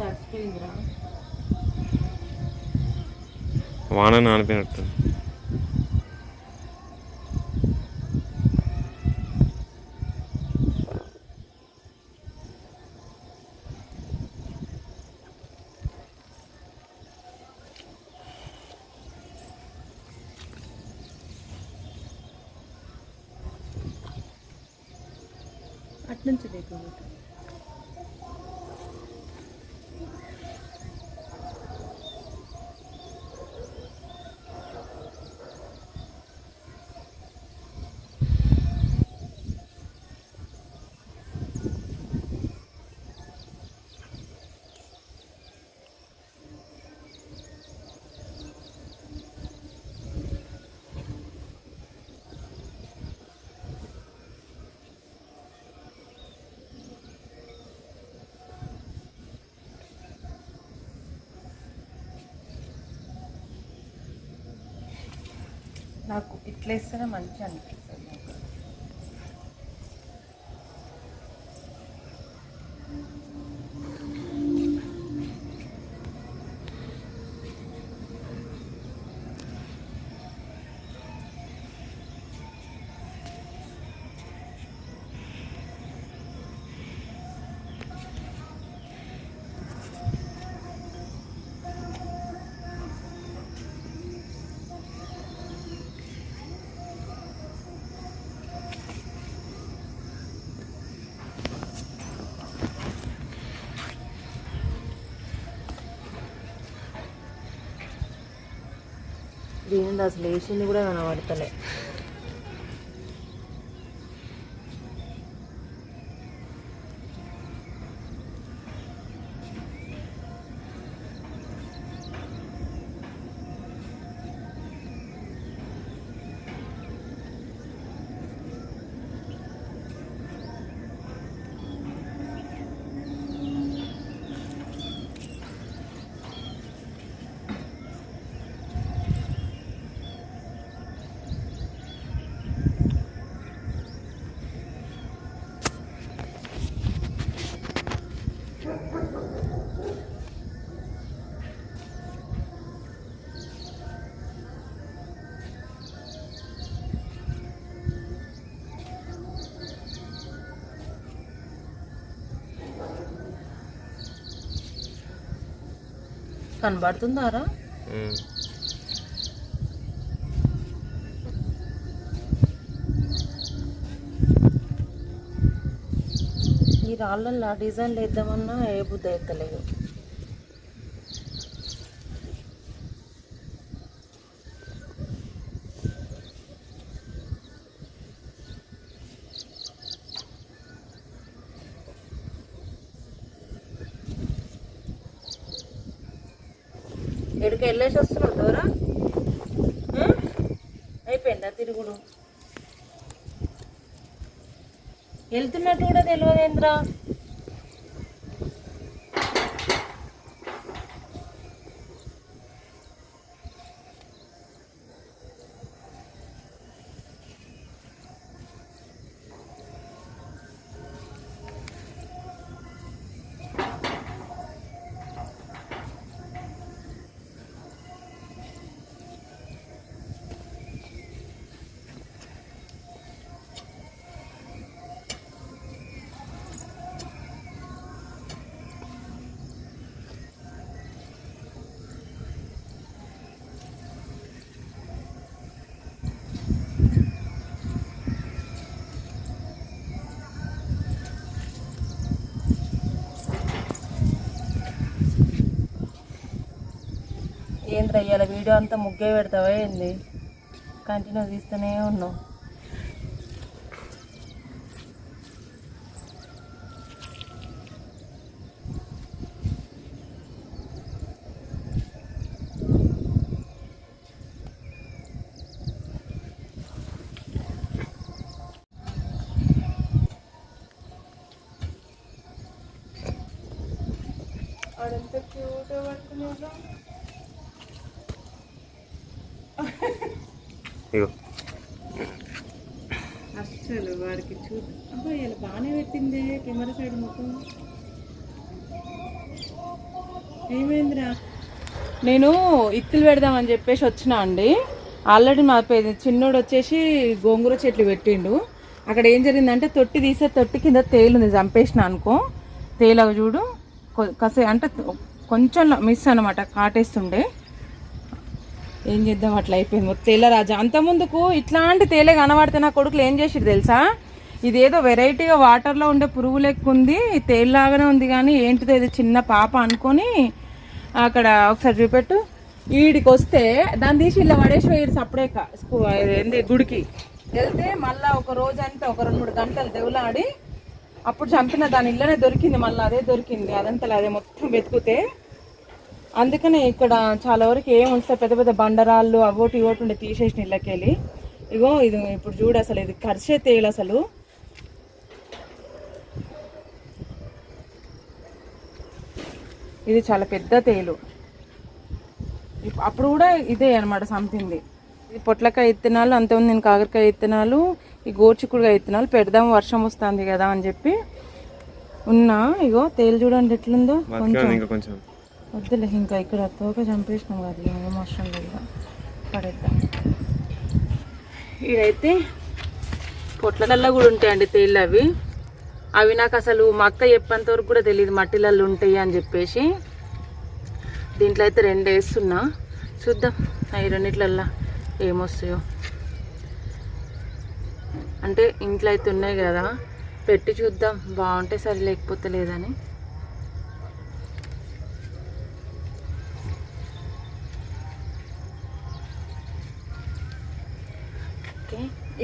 తడిచిపోయిందిరా వాన నానిపోయినట్టు అట్నుంచి దిగు నాకు ఇట్లా వేస్తేనే మంచిగా అనిపిస్తుంది దీని అసలు వేసింది కూడా కనబడతలే కనబడుతుందారా. ఈ రాళ్ళల్లో డిజైన్లు వేద్దామన్నా ఏ బుద్ధి అవుతలేదు ఇక్కడికి వెళ్ళేసి వస్తున్నావు దూరం? అయిపోయిందా తిరుగుడు? వెళ్తున్నట్టు కూడా తెలియదేంద్రా ఏంద్రా ఇవాళ వీడియో అంతా ముగ్గే పెడతావా ఏంది? కంటిన్యూ తీస్తూనే ఉన్నావు వాడంత క్యూట్ పడుతున్నాడు ఇగో అస్సలు వాడికి చూ అబ్బా ఇలా బాగానే పెట్టిందే కెమెరా సైడ్ మొత్తం. ఏమైందిరా? నేను ఇత్తులు పెడదామని చెప్పేసి వచ్చినా అండి. ఆల్రెడీ మా చిన్నోడు వచ్చేసి గోంగూర చెట్లు పెట్టిండు. అక్కడ ఏం జరిగిందంటే తొట్టి తీసే తొట్టి కింద తేలుంది చంపేసిన అనుకో. తేలవ చూడు కసే అంటే కొంచెం మిస్ అనమాట కాటేస్తుండే. ఏం చేద్దాం? అట్లా అయిపోయింది. మొత్తం తేల అంతముందుకు అంత ముందుకు ఇట్లాంటి తేలే కనబడితే నా కొడుకులు ఏం చేసిరు తెలుసా? ఇదేదో వెరైటీగా వాటర్లో ఉండే పురుగు లెక్క ఉంది తేలిలాగానే ఉంది కానీ ఏంటిదో ఇది చిన్న పాప అనుకొని అక్కడ ఒకసారి చూపెట్టు. వీడికి వస్తే దాన్ని తీసి ఇలా పడేసి వేయడు సపరేక స్కూ- ఏంది గుడికి. వెళ్తే మళ్ళీ ఒక రోజంతా ఒక రెండు మూడు గంటలు దేవులాడి అప్పుడు చంపిన దాని ఇల్లనే దొరికింది మళ్ళీ అదే దొరికింది. అదంతా అదే మొత్తం వెతుకుతే అందుకనే ఇక్కడ చాలా వరకు ఏం ఉంచుతాయి పెద్ద పెద్ద బండరాళ్ళు అవోటి ఇవోటి ఉండే తీసేసిన ఇళ్ళకెళ్ళి. ఇగో ఇది ఇప్పుడు చూడు అసలు ఇది కరిసే తేలు అసలు. ఇది చాలా పెద్ద తేలు. అప్పుడు కూడా ఇదే అనమాట సంథింగ్. ఇది పొట్లకాయ విత్తనాలు అంతే ఉంది నేను కాకరకాయ విత్తనాలు ఈ గోర్చిక్కుడుగా విత్తనాలు పెడదాం వర్షం వస్తుంది కదా అని చెప్పి ఉన్నా. ఇగో తేలు చూడండి ఎట్లుందో. కొంచెం. వద్దులే ఇంకా ఇక్కడ తోక చంపేసినాం కదా ఏం అవసరం లేదు. పడేద్దాం. ఇదైతే పొట్లలల్లో కూడా ఉంటాయండి తేళ్ళు అవి. అవి నాకు అసలు మా అక్క చెప్పేంత వరకు కూడా తెలియదు మట్టిలల్లో ఉంటాయి అని చెప్పేసి. దీంట్లో అయితే రెండు వేస్తున్నా. చూద్దాం అవి రెండిట్లల్లా ఏమొస్తాయో. అంటే ఇంట్లో అయితే ఉన్నాయి కదా పెట్టి చూద్దాం బాగుంటే సరే లేకపోతే లేదని.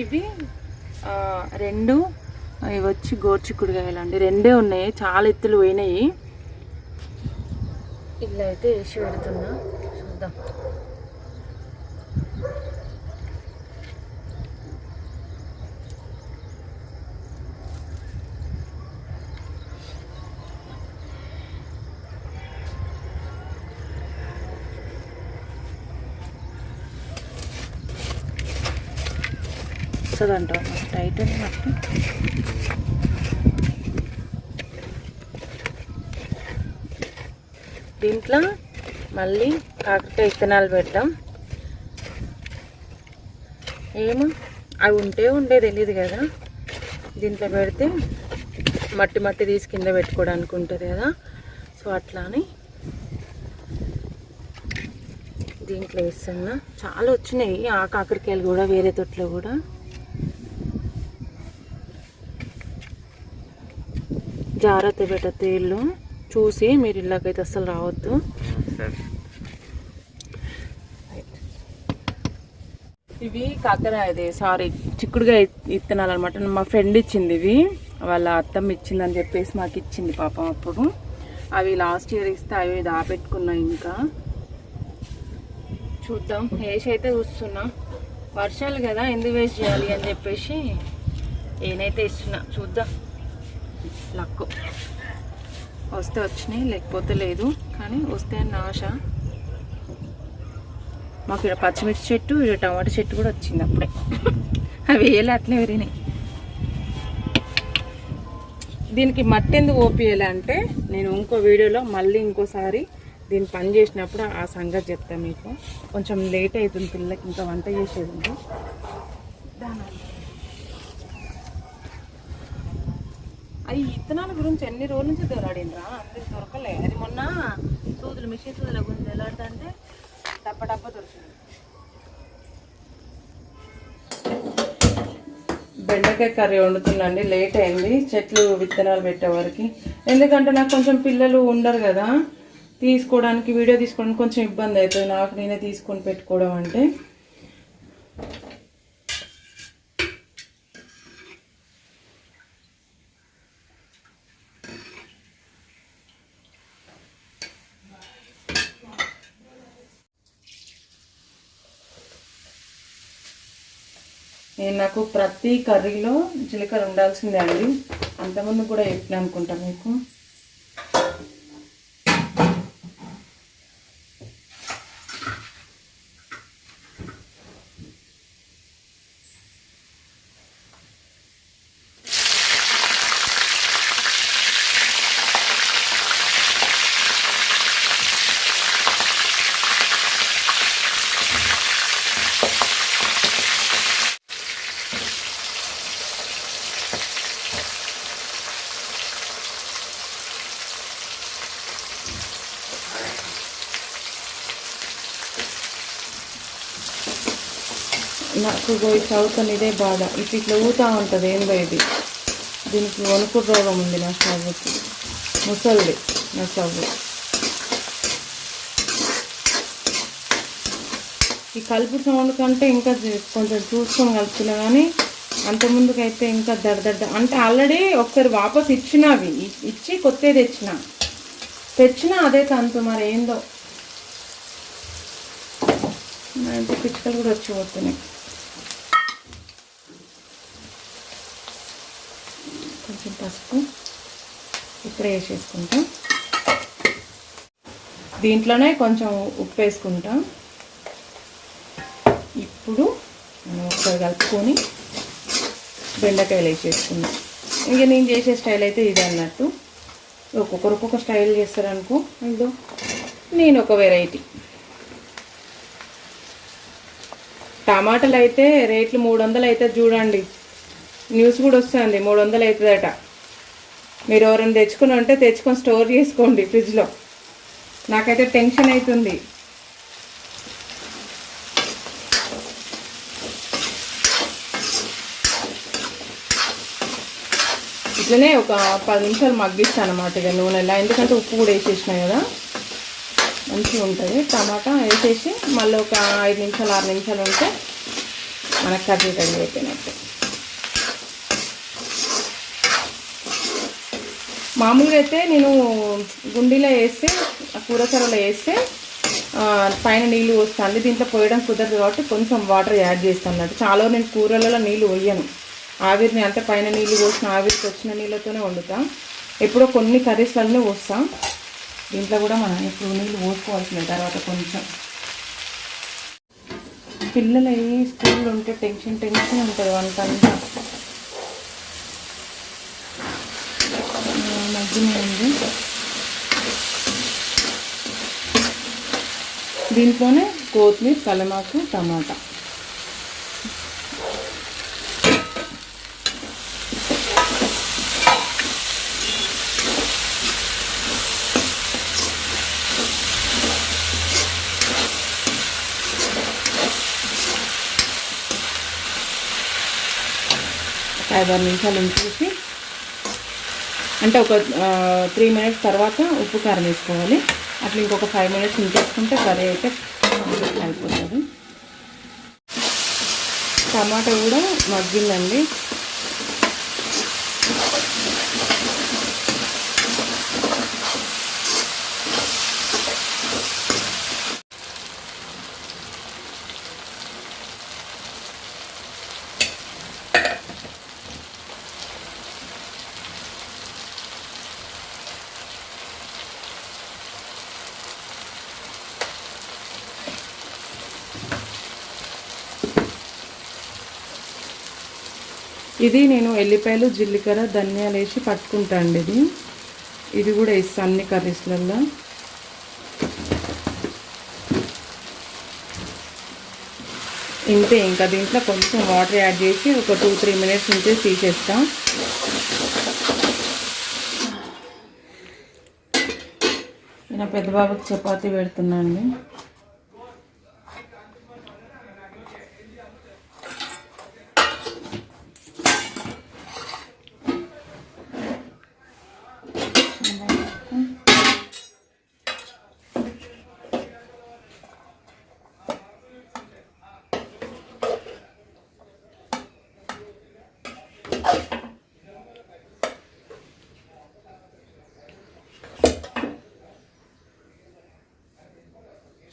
ఇవి రెండు. ఇవి వచ్చి గోర్చిక్కుడుగాయలండి రెండే ఉన్నాయి. చాలా ఎత్తులు పోయినాయి. ఇలా అయితే వేసి పెడుతున్నా. చూద్దాం. వస్తుందంట. టైట్ ఉంది మట్టి దీంట్లో మళ్ళీ కాకరకాయ విత్తనాలు పెడతాం ఏమో అవి ఉంటే ఉండే తెలియదు కదా. దీంట్లో పెడితే మట్టి మట్టి తీసి కింద పెట్టుకోవడానికి ఉంటుంది కదా. సో అట్లా అని దీంట్లో వేస్తున్నా. చాలా వచ్చినాయి. ఆ కాకరకాయలు కూడా వేరే తొట్లో కూడా. జాగ్రత్త పెట్ట తేళ్ళు చూసి మీరు ఇళ్ళకైతే అస్సలు రావద్దు. ఇవి కాకర ఇది సారీ చిక్కుడుగా ఇత్తనాలు అనమాట మా ఫ్రెండ్ ఇచ్చింది ఇవి. వాళ్ళ అత్తమ్మ ఇచ్చిందని చెప్పేసి మాకు ఇచ్చింది పాపం అప్పుడు. అవి లాస్ట్ ఇయర్ ఇస్తే అవి దాపెట్టుకున్నాయి ఇంకా. చూద్దాం. వేసి అయితే చూస్తున్నా. వర్షాలు కదా ఎందుకు వేస్ట్ చేయాలి అని చెప్పేసి. నేనైతే ఇస్తున్నా. చూద్దాం. లక్కు. వస్తే వచ్చినాయి లేకపోతే లేదు. కానీ వస్తే అని ఆశ మాకు ఇక్కడ పచ్చిమిర్చి చెట్టు ఇక్కడ టమాటా చెట్టు కూడా వచ్చింది అప్పుడే. అవి వేయాలి అట్లే పెరిగినాయి. దీనికి మట్టి ఎందుకు ఓపియాలి అంటే నేను ఇంకో వీడియోలో మళ్ళీ ఇంకోసారి దీన్ని పని చేసినప్పుడు ఆ సంగతి చెప్తాను మీకు. కొంచెం లేట్ అవుతుంది పిల్లలకి ఇంకా వంట చేసేది ఈ విత్తనాల ఇత్తనాల గురించి ఎన్ని రోజుల నుంచి దొరాడిండ్రా? అందరికి దొరకలే. అది మొన్న సూదులు మిషన్ సూదుల గురించి ఎలా అంటే డబ్బ డబ్బ దొరికింది. బెండకాయ కర్రీ వండుతుందండి లేట్ అయింది. చెట్లు విత్తనాలు పెట్టే ఎందుకంటే నాకు కొంచెం పిల్లలు ఉండరు కదా. తీసుకోవడానికి వీడియో తీసుకోవడానికి కొంచెం ఇబ్బంది అవుతుంది. నాకు నేనే తీసుకొని పెట్టుకోవడం అంటే. నేను నాకు ప్రతి కర్రీలో జీలకర్ర ఉండాల్సిందే అండి. అంతకుముందు కూడా చెప్పిన అనుకుంటా మీకు. నాకు పోయి చదువుతాను ఇదే బాధ. ఇటు ఇట్లా ఊతా ఉంటుంది ఏందో ఇది. దీనికి వణుకుడు రోగం ఉంది నా సవ్వుకి ముసలిది నా చవ్వు ఈ కలుపు సౌండ్ కంటే ఇంకా కొంచెం చూసుకొని కలుపుతున్నా కానీ అంత ముందుకైతే ఇంకా దడదడ్డ అంటే ఆల్రెడీ ఒకసారి వాపస్ ఇచ్చిన అవి. ఇచ్చి కొత్తవి తెచ్చిన. తెచ్చిన అదే తంతు మరి ఏందో. నా పిచ్చుకలు కూడా వచ్చి పోతున్నాయి కొంచెం పసుపు ఇప్పుడే వేసేసుకుంటాం. దీంట్లోనే కొంచెం ఉప్పు వేసుకుంటాం. ఇప్పుడు మనం ఒకసారి కలుపుకొని బెండకాయలు వేసేసుకుందాం. ఇంకా నేను చేసే స్టైల్ అయితే ఇది అన్నట్టు. ఒక్కొక్కరు ఒక్కొక్క స్టైల్ చేస్తారనుకో ఇదో నేను ఒక వెరైటీ. టమాటాలు అయితే రేట్లు మూడు వందలు అయితే చూడండి. న్యూస్ కూడా వస్తుంది. మూడు వందలు అవుతుందట. మీరు ఎవరైనా తెచ్చుకుని ఉంటే తెచ్చుకొని స్టోర్ చేసుకోండి ఫ్రిడ్జ్లో. నాకైతే టెన్షన్ అవుతుంది ఇట్లనే ఒక పది నిమిషాలు మగ్గిస్తాను అనమాట ఇక నూనెలా. ఎందుకంటే ఉప్పు కూడా వేసేసినాయి కదా. మంచిగా ఉంటుంది. టమాటా వేసేసి మళ్ళీ ఒక ఐదు నిమిషాలు ఆరు నిమిషాలు ఉంటే మనకు కర్రీ రెడీ అయిపోయినట్టు. మామూలుగా అయితే నేను గుండీలో వేస్తే కూరసరలో వేస్తే పైన నీళ్ళు పోస్తాను దీంట్లో పోయడం కుదరదు కాబట్టి కొంచెం వాటర్ యాడ్ చేస్తాను అన్నట్టు. చాలా నేను కూరలలో నీళ్ళు పోయను. ఆవిరిని అంత పైన నీళ్ళు పోసిన ఆవిరికి వచ్చిన నీళ్ళతోనే వండుతా. ఎప్పుడో కొన్ని కర్రీస్లలోనే పోస్తాం. దీంట్లో కూడా మనం ఇప్పుడు నీళ్ళు పోసుకోవాల్సిందే తర్వాత కొంచెం. పిల్లలు ఏ స్కూల్లో ఉంటే టెన్షన్ టెన్షన్ ఉంటుంది వంట అంతా. మధ్యనే ఉంది. దీంట్లోనే కొత్తిమీర కలమాకు టమాటా. ఐదారు నిమిషాలు ఉంచేసి అంటే ఒక త్రీ మినిట్స్ తర్వాత ఉప్పు కారం వేసుకోవాలి. అట్లా ఇంకొక ఫైవ్ మినిట్స్ ఉంచేసుకుంటే కర్రీ అయితే అయిపోతుంది. టమాటా కూడా మగ్గిందండి. ఇది నేను ఎల్లిపాయలు జీలకర్ర ధనియాలు వేసి పట్టుకుంటా అండి ఇది. ఇది కూడా వేస్తాను అన్ని కర్రీస్లల్లో. ఇంతే ఇంకా దీంట్లో కొంచెం వాటర్ యాడ్ చేసి ఒక టూ త్రీ మినిట్స్ ఉంటే తీసేస్తాం. నేను పెద్దబాబుకి చపాతీ పెడుతున్నాను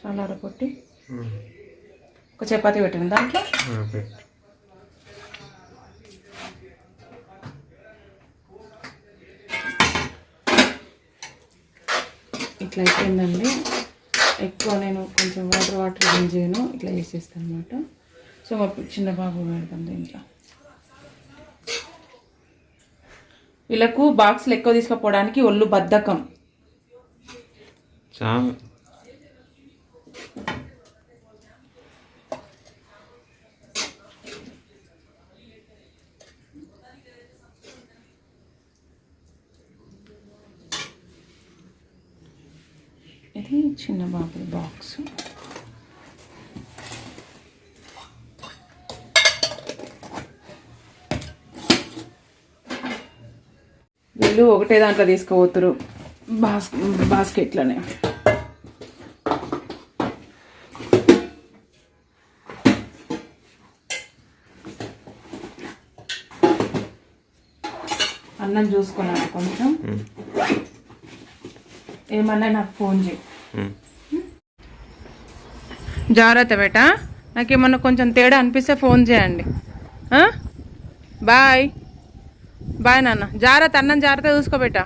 చాలా అరగొట్టి ఒక చపాతీ పెట్టండి దాంట్లో. ఇట్లా అయిపోయిందండి. ఎక్కువ నేను కొంచెం వాటర్ వాటర్ ఏం చేయను. ఇట్లా వేసేస్తాను అనమాట సో మా చిన్న బాబు పెడతాం దీంట్లో. వీళ్ళకు బాక్స్లు ఎక్కువ తీసుకుపోవడానికి ఒళ్ళు బద్ధకం. చాలు ఇది చిన్న బాబు బాక్స్. వీళ్ళు ఒకటే దాంట్లో తీసుకోబోతురు. బాస్ బాస్కెట్లోనే. అన్నం చూసుకున్నాను కొంచెం. ఏమన్నా నాకు ఫోన్ చేయి. జాగ్రత్త బేట. నాకేమన్నా కొంచెం తేడా అనిపిస్తే ఫోన్ చేయండి. బాయ్. బాయ్ నాన్న. జాగ్రత్త అన్నం జాగ్రత్త చూసుకోబెట్టా